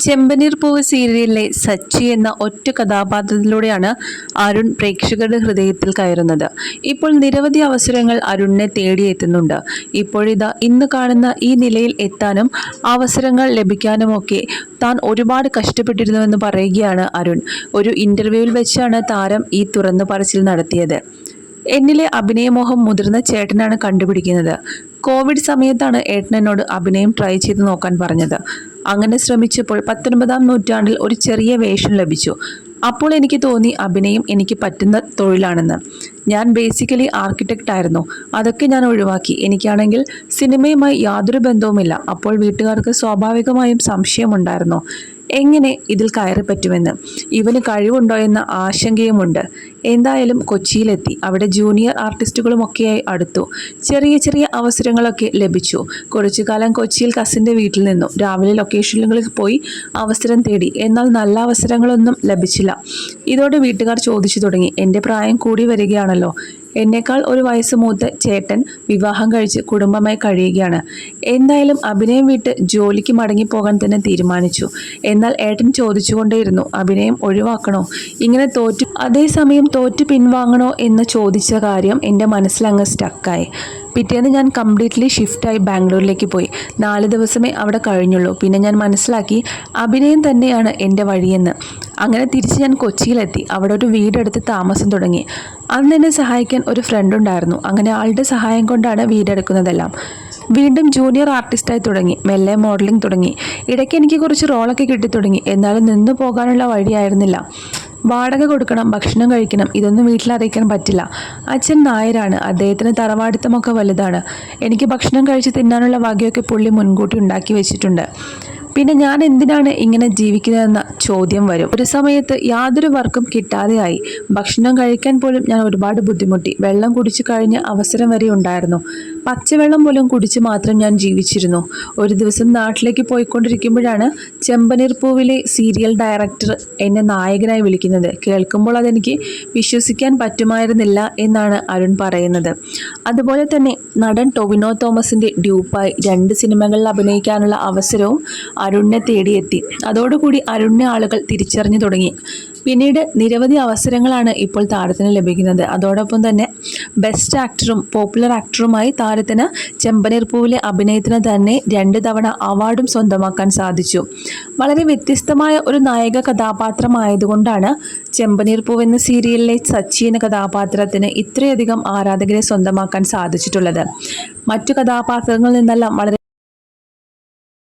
ചെമ്പനീർ പൂവ് സീരിയലിലെ സച്ചി എന്ന ഒറ്റ കഥാപാത്രത്തിലൂടെയാണ് അരുൺ പ്രേക്ഷകരുടെ ഹൃദയത്തിൽ കയറുന്നത്. ഇപ്പോൾ നിരവധി അവസരങ്ങൾ അരുണിനെ തേടിയെത്തുന്നുണ്ട്. ഇപ്പോഴിതാ ഇന്ന് കാണുന്ന ഈ നിലയിൽ എത്താനും അവസരങ്ങൾ ലഭിക്കാനുമൊക്കെ താൻ ഒരുപാട് കഷ്ടപ്പെട്ടിരുന്നുവെന്ന് പറയുകയാണ് അരുൺ. ഒരു ഇന്റർവ്യൂവിൽ വെച്ചാണ് താരം ഈ തുറന്നു പറച്ചിൽ നടത്തിയത്. എന്നിലെ അഭിനയമോഹം മുതിർന്ന ചേട്ടനാണ് കണ്ടുപിടിക്കുന്നത്. കോവിഡ് സമയത്താണ് ഏട്ടൻ എന്നോട് അഭിനയം ട്രൈ ചെയ്ത് നോക്കാൻ പറഞ്ഞത്. അങ്ങനെ ശ്രമിച്ചപ്പോൾ പത്തൊൻപതാം നൂറ്റാണ്ടിൽ ഒരു ചെറിയ വേഷം ലഭിച്ചു. അപ്പോൾ എനിക്ക് തോന്നി അഭിനയം എനിക്ക് പറ്റുന്ന തൊഴിലാണെന്ന്. ഞാൻ ബേസിക്കലി ആർക്കിടെക്റ്റ് ആയിരുന്നു. അതൊക്കെ ഞാൻ ഒഴിവാക്കി. എനിക്കാണെങ്കിൽ സിനിമയുമായി യാതൊരു ബന്ധവുമില്ല. അപ്പോൾ വീട്ടുകാർക്ക് സ്വാഭാവികമായും സംശയമുണ്ടായിരുന്നു. എങ്ങനെ ഇതിൽ കയറി പറ്റുമെന്ന്. ഇവന് കഴിവുണ്ടോ എന്ന ആശങ്കയുമുണ്ട്. എന്തായാലും കൊച്ചിയിലെത്തി. അവിടെ ജൂനിയർ ആർട്ടിസ്റ്റുകളുമൊക്കെയായി അടുത്തു. ചെറിയ ചെറിയ അവസരങ്ങളൊക്കെ ലഭിച്ചു. കുറച്ചു കാലം കൊച്ചിയിൽ കസിന്റെ വീട്ടിൽ നിന്നു. രാവിലെ ലൊക്കേഷനുകളിൽ പോയി അവസരം തേടി. എന്നാൽ നല്ല അവസരങ്ങളൊന്നും ലഭിച്ചില്ല. ഇതോടെ വീട്ടുകാർ ചോദിച്ചു തുടങ്ങി. എന്റെ പ്രായം കൂടി വരികയാണല്ലോ. എന്നേക്കാൾ ഒരു വയസ്സ് മൂത്ത ചേട്ടൻ വിവാഹം കഴിച്ച് കുടുംബമായി കഴിയുകയാണ്. എന്തായാലും അഭിനയം വിട്ട് ജോലിക്ക് മടങ്ങിപ്പോകാൻ തന്നെ തീരുമാനിച്ചു. എന്നാൽ ഏട്ടൻ ചോദിച്ചുകൊണ്ടേയിരുന്നു അഭിനയം ഒഴിവാക്കണോ? ഇങ്ങനെ തോറ്റു അതേസമയം തോറ്റു പിൻവാങ്ങണോ? എന്ന് ചോദിച്ച കാര്യം എന്റെ മനസ്സിലങ്ങ് സ്റ്റക്കായി പിറ്റേന്ന് ഞാൻ കംപ്ലീറ്റ്ലി ഷിഫ്റ്റായി ബാംഗ്ലൂരിലേക്ക് പോയി. നാല് ദിവസമേ അവിടെ കഴിഞ്ഞുള്ളൂ. പിന്നെ ഞാൻ മനസ്സിലാക്കി അഭിനയം തന്നെയാണ് എന്റെ വഴിയെന്ന്. അങ്ങനെ തിരിച്ച് ഞാൻ കൊച്ചിയിലെത്തി. അവിടെ ഒരു വീടെടുത്ത് താമസം തുടങ്ങി. അന്ന് എന്നെ സഹായിക്കാൻ ഒരു ഫ്രണ്ട് ഉണ്ടായിരുന്നു. അങ്ങനെ ആളുടെ സഹായം കൊണ്ടാണ് വീടെടുക്കുന്നതെല്ലാം. വീണ്ടും ജൂനിയർ ആർട്ടിസ്റ്റായി തുടങ്ങി. മെല്ലെ മോഡലിംഗ് തുടങ്ങി. ഇടയ്ക്ക് എനിക്ക് കുറച്ച് റോളൊക്കെ കിട്ടി തുടങ്ങി എന്നാലും നിന്നു പോകാനുള്ള വഴിയായിരുന്നില്ല. വാടക കൊടുക്കണം ഭക്ഷണം കഴിക്കണം ഇതൊന്നും വീട്ടിൽ അറിയിക്കാൻ പറ്റില്ല. അച്ഛൻ നായരാണ് അദ്ദേഹത്തിന് തറവാടിത്തമൊക്കെ വലുതാണ്. എനിക്ക് ഭക്ഷണം കഴിച്ച് തിന്നാനുള്ള വകയൊക്കെ പുള്ളി മുൻകൂട്ടി ഉണ്ടാക്കി വെച്ചിട്ടുണ്ട്. പിന്നെ ഞാൻ എന്തിനാണ് ഇങ്ങനെ ജീവിക്കുന്നതെന്ന ചോദ്യം വരും. ഒരു സമയത്ത് യാതൊരു വർക്കും കിട്ടാതെയായി. ഭക്ഷണം കഴിക്കാൻ പോലും ഞാൻ ഒരുപാട് ബുദ്ധിമുട്ടി. വെള്ളം കുടിച്ചു കഴിഞ്ഞ അവസരം വരെ ഉണ്ടായിരുന്നു. പച്ചവെള്ളം പോലും കുടിച്ച് മാത്രം ഞാൻ ജീവിച്ചിരുന്നു. ഒരു ദിവസം നാട്ടിലേക്ക് പോയിക്കൊണ്ടിരിക്കുമ്പോഴാണ് ചെമ്പനീർപ്പൂവിലെ സീരിയൽ ഡയറക്ടർ എന്നെ നായകനായി വിളിക്കുന്നത്. കേൾക്കുമ്പോൾ അതെനിക്ക് വിശ്വസിക്കാൻ പറ്റുമായിരുന്നില്ല എന്നാണ് അരുൺ പറയുന്നത്. അതുപോലെ തന്നെ നടൻ ടൊവിനോ തോമസിന്റെ ഡ്യൂപ്പായി രണ്ട് സിനിമകളിൽ അഭിനയിക്കാനുള്ള അവസരവും അരുണിനെ തേടിയെത്തി. അതോടുകൂടി അരുണിനെ ആളുകൾ തിരിച്ചറിഞ്ഞു തുടങ്ങി. പിന്നീട് നിരവധി അവസരങ്ങളാണ് ഇപ്പോൾ താരത്തിന് ലഭിക്കുന്നത്. അതോടൊപ്പം തന്നെ ബെസ്റ്റ് ആക്ടറും പോപ്പുലർ ആക്ടറുമായി താരത്തിന് ചെമ്പനീർ പൂവിലെ അഭിനയത്തിന് തന്നെ രണ്ട് തവണ അവാർഡും സ്വന്തമാക്കാൻ സാധിച്ചു. വളരെ വ്യത്യസ്തമായ ഒരു നായക കഥാപാത്രമായതുകൊണ്ടാണ് ചെമ്പനീർ പൂവ് എന്ന സീരിയലിലെ സച്ചി എന്ന കഥാപാത്രത്തിന് ഇത്രയധികം ആരാധകരെ സ്വന്തമാക്കാൻ സാധിച്ചിട്ടുള്ളത്. മറ്റു കഥാപാത്രങ്ങളിൽ നിന്നെല്ലാം വളരെ